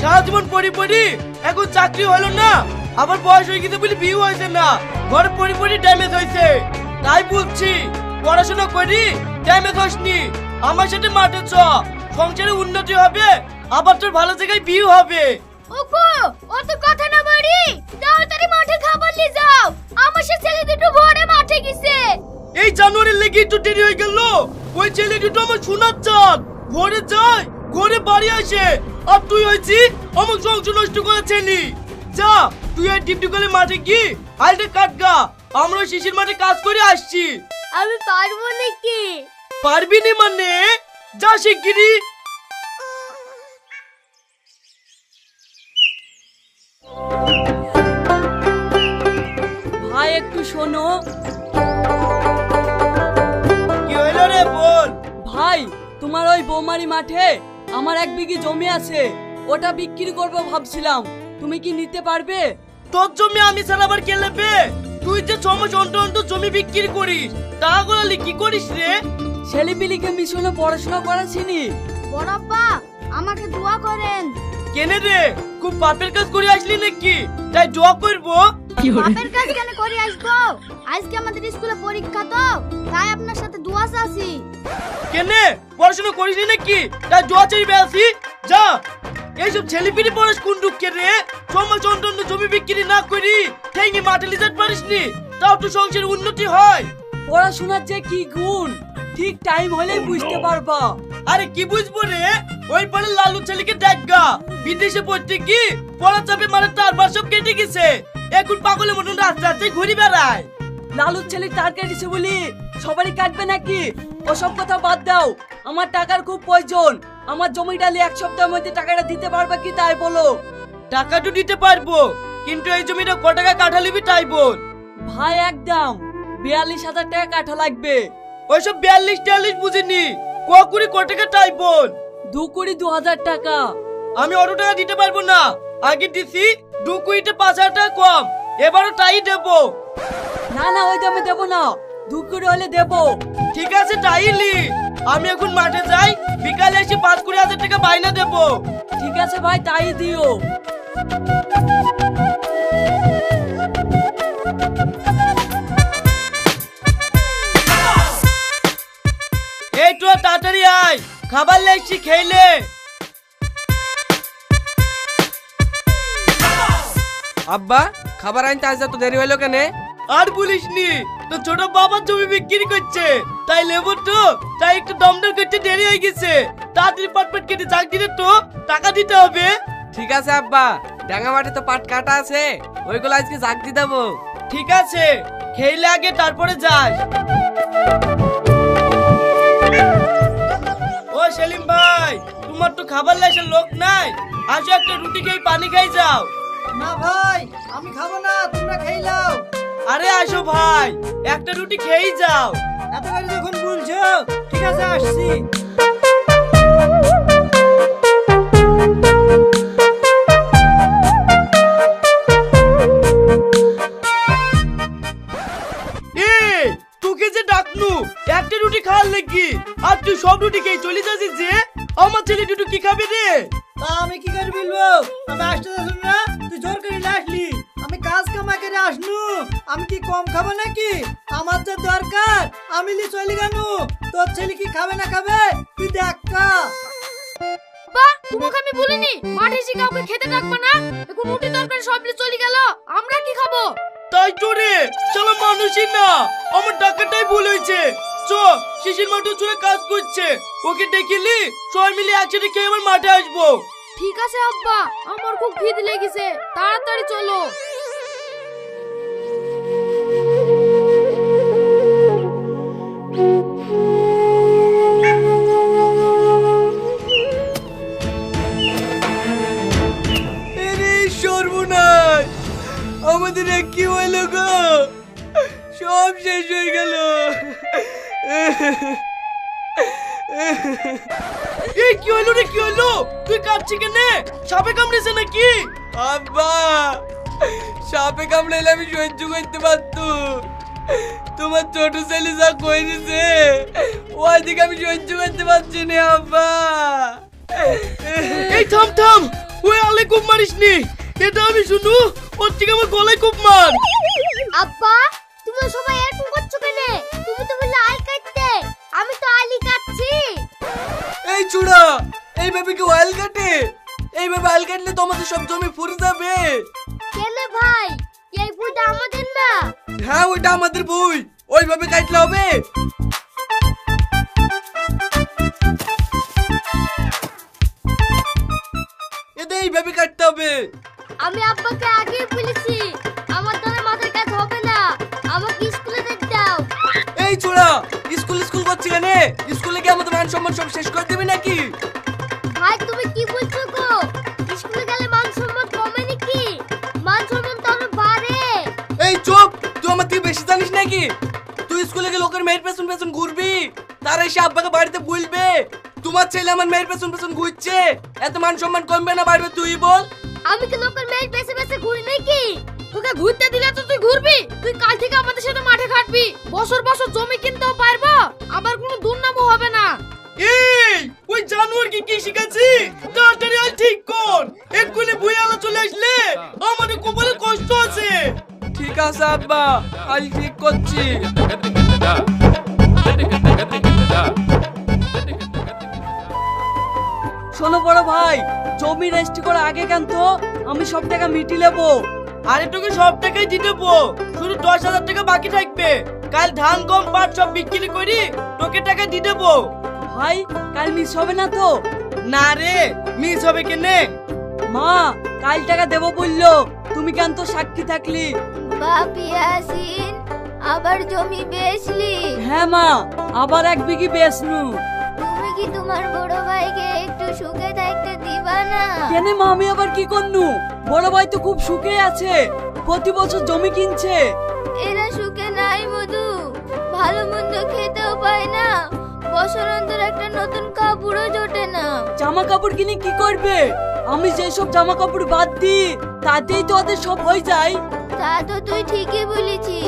সারা জীবন পড়ি পড়ি এখন চাকরি হলো না। আবার বয়স হয়ে গেছে বলে বিয়ে হয়েছে না। ঘরে পড়ি পড়ি ড্যামেজ হয়েছে। তাই বলছি পড়াশোনা করি ড্যামেজ হসনি। আমার সাথে মাঠে চ। সংসারে উন্নতি হবে আবার তোর ভালো জায়গায় বিয়ে হবে। ওগো অত কথা না বাড়ি। তাড়াতাড়ি মাঠে খাবার নিয়ে যাও। আমার সাথে ছেলে দুটো ভোরে মাঠে গেছে। এই জানুয়ারির লেগে একটু দেরি হয়ে গেল। ওই ছেলে দুটো আমার শোনার চাঁদ। ঘরে যায় ঘরে বাড়ি আসে। আর তুই হয়েছি আমার সংসার নষ্ট করে ছেলি যা তুই আর ডিপটি করে মাঠে কি আলটা কাটগা আমরা শিশির মাঠে কাজ করে আসছি আমি পারব নাকি পারবি নি মানে যা শিগগিরি ভাই একটু শোনো কি হইল রে বল ভাই তোমার ওই বৌমারি মাঠে আমার এক বিঘি জমি আছে ওটা বিক্রি করব ভাবছিলাম। তুমি কি নিতে পারবে? তোর জমি আমি ছাড়া আবার কে নেবে? তুই যে ছ মাস অন্তর অন্তর জমি বিক্রি করিস টাকাগুলো কি করিস রে? ছেলেপিলিকে মিশনে পড়াশোনা করাছিনি বড়াপ্পা আমাকে দোয়া করেন। কেনে রে? খুব পাপের কাজ করে আসলি নাকি? তাই জোয়া করব? বাপের কাজ কেন করে আসব? আজকে আমাদের স্কুলে পরীক্ষা তো তাই আপনার সাথে দোয়া চাচ্ছি। কেনে? পড়াশোনা করিসনি নাকি? তাই জোয়া চাইবে আসি যা। এইসব ছেলেপিলি পড়াস কোন দুঃখে রে? সময় চন্দ্র জমি বিক্রি না করি ঠেঙ্গি মাঠে লিজাত পারিসনি তাও তো সংসারের উন্নতি হয়। পড়াশোনার যে কি গুণ ঠিক টাইম হলেই বুঝতে পারবা। আরে কি বুঝব রে? ওই পারে লালু ছেলেকে ডাকগা বিদেশে পড়তে কি? পড়া চাপে মানে তার বার সব কেটে গেছে। এখন পাগলের মতন রাস্তা রাস্তায় ঘুরে বেড়ায়। লালুর ছেলে তার কেটেছে বলি সবারই কাটবে নাকি? ওসব কথা বাদ দাও। আমার টাকার খুব প্রয়োজন। আমার জমিটা নিয়ে এক সপ্তাহের মধ্যে টাকাটা দিতে পারবে কি তাই বলো? টাকা তো দিতে পারব কিন্তু এই জমিটা ক টাকা কাঠা নিবি তাই বল। ভাই একদম। বিয়াল্লিশ হাজার টাকা কাঠা লাগবে। ওইসব বিয়াল্লিশ টিয়াল্লিশ বুঝিনি। ক কুড়ি ক টাকা তাই বল। দু কুড়ি দু হাজার টাকা। আমি অত টাকা দিতে পারব না। আগে দিছি দু কুড়িতে পাঁচ হাজার টাকা কম। এবারও তাই দেবো। না না ওই দামে দেবো না। দু কুড়ি হলে দেবো। ঠিক আছে তাই লি। আমি এখন মাঠে যাই বিকালে এসে পাঁচ কুড়ি হাজার টাকা বাইনা দেবো। ঠিক আছে ভাই তাই দিও। খাবার লেগছি খেলে। আব্বা খাবার আনতে আজ এত দেরি হলো কেন? আর বলিস নি তো ছোট বাবার জমি বিক্রি করছে। তাই লেবো তো তাই একটু দমদম করতে দেরি হয়ে গেছে। তাড়াতাড়ি পাটপাট কেটে চাক দিলে তো টাকা দিতে হবে। ঠিক আছে আব্বা ডাঙ্গা মাঠে তো পাট কাটা আছে ওইগুলো আজকে জাগ দিয়ে দেবো। ঠিক আছে খেলে আগে তারপরে যাস। সেলিম ভাই তোমার তো খাবার লাইসের লোক নাই। আসো একটা রুটি খেয়ে পানি খাই যাও। না ভাই আমি খাব না তোমরা খেয়ে নাও। আরে আসো ভাই একটা রুটি খেয়েই যাও। এত করে যখন বলছো ঠিক আছে আসছি। তোকে যে ডাকনু একটা রুটি খাওয়ার লেগি। আর তুই সব রুটি খেয়ে চলে যাচ্ছিস যে? আমার ছেলে দুটো কি খাবে রে? আমি কি করে বলব? আমি আসতে যাচ্ছি না তুই জোর করে আসলি। আমি কাজ কামাই করে আসনু। আমি কি কম খাব নাকি? আমার যে দরকার। আমি লি চলে গেনু। তোর ছেলে কি খাবে না খাবে? তুই দেখ কা। বা তোমাকে আমি বলিনি। মাঠে এসে কাউকে খেতে ডাকবে না? এখন রুটি তরকারি সব নিয়ে চলে গেল। আমরা কি খাব? তাই তো রে মানুষই না। আমার টাকাটাই ভুল হয়েছে। চ, শিশির মাঠে চলে কাজ করছে। ওকে দেখিলি? সবাই মিলে একসাথে খেয়ে আবার মাঠে আসব। ঠিক আছে আব্বা, আমার খুব খিদে লেগেছে। তাড়াতাড়ি চলো। কি হইল রে কি হইল? তুই কাঁদছি কেনে? সাপে কামড়েছে নাকি? আব্বা সাপে কামড়াইলে আমি সহ্য করতে পারতো। তোমার ছোট ছেলে যা কইছে ওইদিকে আমি সহ্য করতে পারছি না আব্বা। এই থাম থাম ওই আলে খুব মারিসনি। এটা আমি শুনু ওর থেকে আমার গলায় খুব মার। আব্বা তুমি সবাই এরকম চূড়া। এইভাবে কি অয়েল কাটে এইভাবে অয়েল কাটলে তো আমাদের সব জমি ফুরে যাবে। কেলে ভাই? এই ফুটা আমাদের না। হ্যাঁ ওইটা আমাদের বই ওইভাবে কাটলে হবে। এতে এইভাবে কাটতে হবে। আমি আব্বাকে আগেই বলেছি আমার দ্বারা মাথার কাজ হবে না। আমাকে স্কুলে যেতে দাও। এই চূড়া স্কুল স্কুল করছি কেন? স্কুলে কি আমাদের মান সম্মান সব শেষ করে দেবে নাকি? ভাই তুমি কি বলছো গো? স্কুলে গেলে মান সম্মান কমে নাকি? মান সম্মান তো আরও বাড়ে। এই চুপ! তুই আমার থেকে বেশি জানিস নাকি? তুই স্কুলে গিয়ে লোকের মেয়ের পেছন পেছন ঘুরবি তারা এসে আব্বাকে বাড়িতে বলবে। তোমার ছেলে আমার মেয়ের পেছন পেছন ঘুরছে এত মান সম্মান কমবে না বাড়বে তুই বল। আমি কি লোকের মেয়ের পেছে পেছে ঘুরি নাকি? তোকে ঘুরতে দিলে তো তুই ঘুরবি তুই কাল থেকে আমাদের সাথে মাঠে খাটবি বছর বছর জমি কিনতেও পারব আবার কোনো জানোয়ার কি শিখাচ্ছি তাড়াতাড়ি আজ ঠিক কর এক্ষুনি ভুইয়ালা চলে আসলে আমাদের কপালে কষ্ট আছে। ঠিক আছে আব্বা। আজ ঠিক করছি। শোনো বড় ভাই জমি রেজিস্ট্রি করে আগে কেন তো? আমি সব টাকা মিটি নেব। আরে তোকে সব টাকাই দিয়ে দেবো শুধু দশ হাজার টাকা বাকি থাকবে। কাল ধান গম পাট সব বিক্রি করি তোকে টাকা দিয়ে দেবো ভাই কাল মিস হবে না তো? না রে মিস হবে কেনে? মা কাল টাকা দেবো বলল। তুমি কেন তো সাক্ষী থাকলি? বাপি আসিন আবার জমি বেচলি? হ্যাঁ মা আবার এক বিঘি বেসনু তুমি কি তোমার বড় ভাইকে একটু সুখে থাকতে দিবা না? কেন মা আমি আবার কি করনু? বড় ভাই তো খুব সুখে আছে প্রতি বছর জমি কিনছে। এরা সুখে নাই মধু ভালো মন্দ খেতেও পায় না। বছর অন্তর একটা নতুন কাপড়ও জোটে না। জামা কাপড় কিনে কি করবে? আমি যেসব জামা কাপড় বাদ দিই তাতেই তো ওদের সব হয়ে যায়। তা তো তুই ঠিকই বলেছি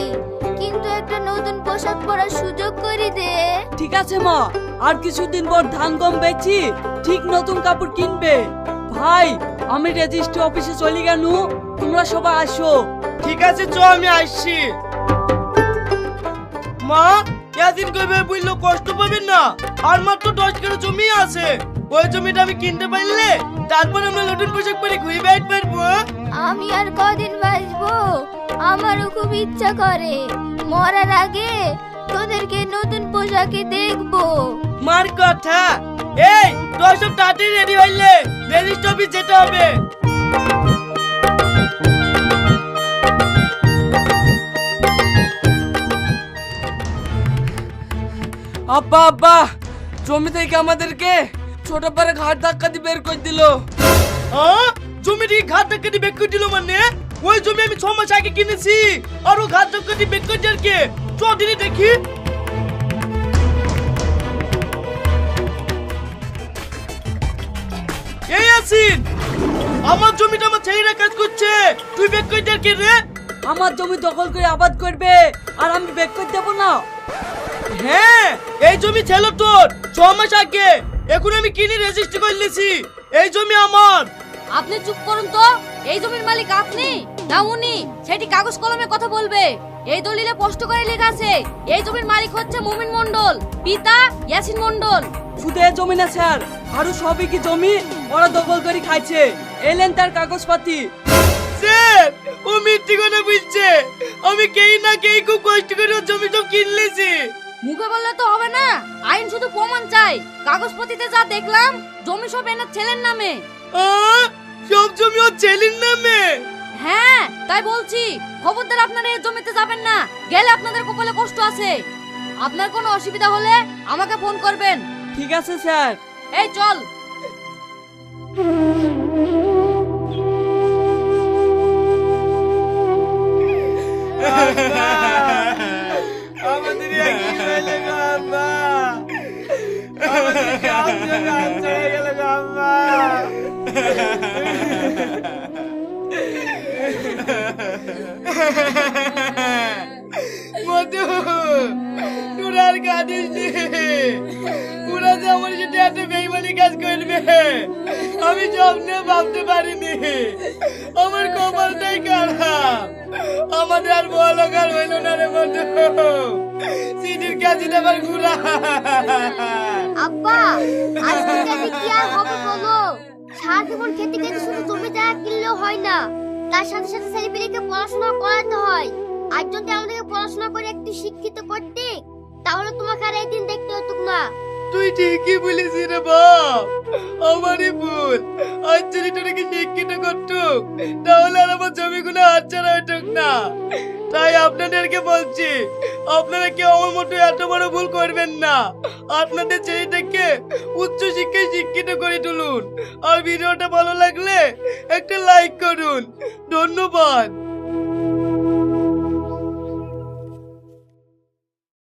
কিন্তু একটা নতুন পোশাক পরার সুযোগ করে দে। ঠিক আছে মা আর কিছুদিন পর ধান গম বেচি ঠিক নতুন কাপড় কিনবে। ভাই আমি রেজিস্ট্রি অফিসে চলে গেল তোমরা সবাই আসো। ঠিক আছে চ আমি আসছি। মা! এদিন কইবে বুঝলো কষ্ট পাবেন না। আর মাত্র দশ কিলো জমি আছে। ওই জমিটা আমি কিনতে পারলে তারপর আমরা নতুন পোশাক পরে ঘুরে বেড়াতে পারব আমি আর কদিন বাঁচবো? আমারও খুব ইচ্ছা করে। মরার আগে তোদেরকে নতুন পোশাকে দেখব। মার কথা। এই তোর সব তাড়াতাড়ি রেডি হইলে। রেজিস্ট অফিস যেতে হবে। আব্বা আব্বা জমি থেকে আমাদেরকে ছোট পারে ঘাট ধাক্কা দিয়ে বের করে দিল। জমি দিয়ে ঘাট ধাক্কা দিয়ে বের করে দিল মানে? ওই জমি আমি ছ মাস আগে কিনেছি আর ও ঘাট ধাক্কা দিয়ে বের করে কে দেখি। এই আসিন আমার জমিটা আমার ছেলেরা কাজ করছে তুই বের করে কে রে। আমার জমি দখল করে আবাদ করবে আর আমি বেক করে দেবো না। হ্যাঁ এই জমি ছিল তোর। ছ মাস আগে। এখন আমি কিনে রেজিস্ট্রি করে নিয়েছি। এই জমি আমার। আপনি চুপ করুন তো। এই জমির মালিক আপনি? না উনি। সেটি কাগজ কলমে কথা বলবে। এই দলিলে স্পষ্ট করে লেখা আছে এই জমির মালিক হচ্ছে মুমিন মন্ডল পিতা ইয়াসিন মন্ডল শুধু এ জমি না স্যার। আরও সবই কি জমি? ওরা দখল করে খাইছে। এলেন তার কাগজপাতি। স্যার ও মিথ্যে কথা বলছে। আমি কেই না কেই খুব কষ্ট করে জমি সব কিনলেছি মুখে বললে তো হবে না। আইন শুধু প্রমাণ চাই। কাগজপত্রিতে যা দেখলাম জমি সব এনার ছেলের নামে। সব জমি ওর ছেলের নামে? হ্যাঁ তাই বলছি। খবরদার আপনারা এই জমিতে যাবেন না। গেলে আপনাদের কপালে কষ্ট আছে। আপনার কোনো অসুবিধা হলে আমাকে ফোন করবেন। ঠিক আছে স্যার। এই চল। মধু তোরা আর কাঁদিস পুরা যে আমার সাথে এত বেইমানি কাজ করবে আমি স্বপ্নে ভাবতে পারিনি আমার কপালটাই খারাপ আমাদের আর বড় হইল না রে মধু সিটির কাছে আবার ঘুরা। আব্বা আজকে কাজে কি আর হবে বলো? সারা জীবন খেতে খেতে শুধু জমি জায়গা কিনলেও হয় না। তার সাথে সাথে ছেলেপিলেকে পড়াশোনা করাতে হয়। আর যদি আমাদেরকে পড়াশোনা করে একটু শিক্ষিত করতে তাহলে তোমাকে আর এই দিন দেখতে হতো না। তুই ঠিকই বলেছিস রে বাপ। আমারই ভুল। যদি তোকে শিক্ষিত করতো তাহলে আর আমার জমিগুলো হাতছাড়া হতো না। তাই আপনাদেরকে বলছি আপনারা কেউ আমার মতো এত বড় ভুল করবেন না? আপনাদের ছেলেটাকে উচ্চ শিক্ষায় শিক্ষিত করে তুলুন। আর ভিডিওটা ভালো লাগলে একটা লাইক করুন। ধন্যবাদ।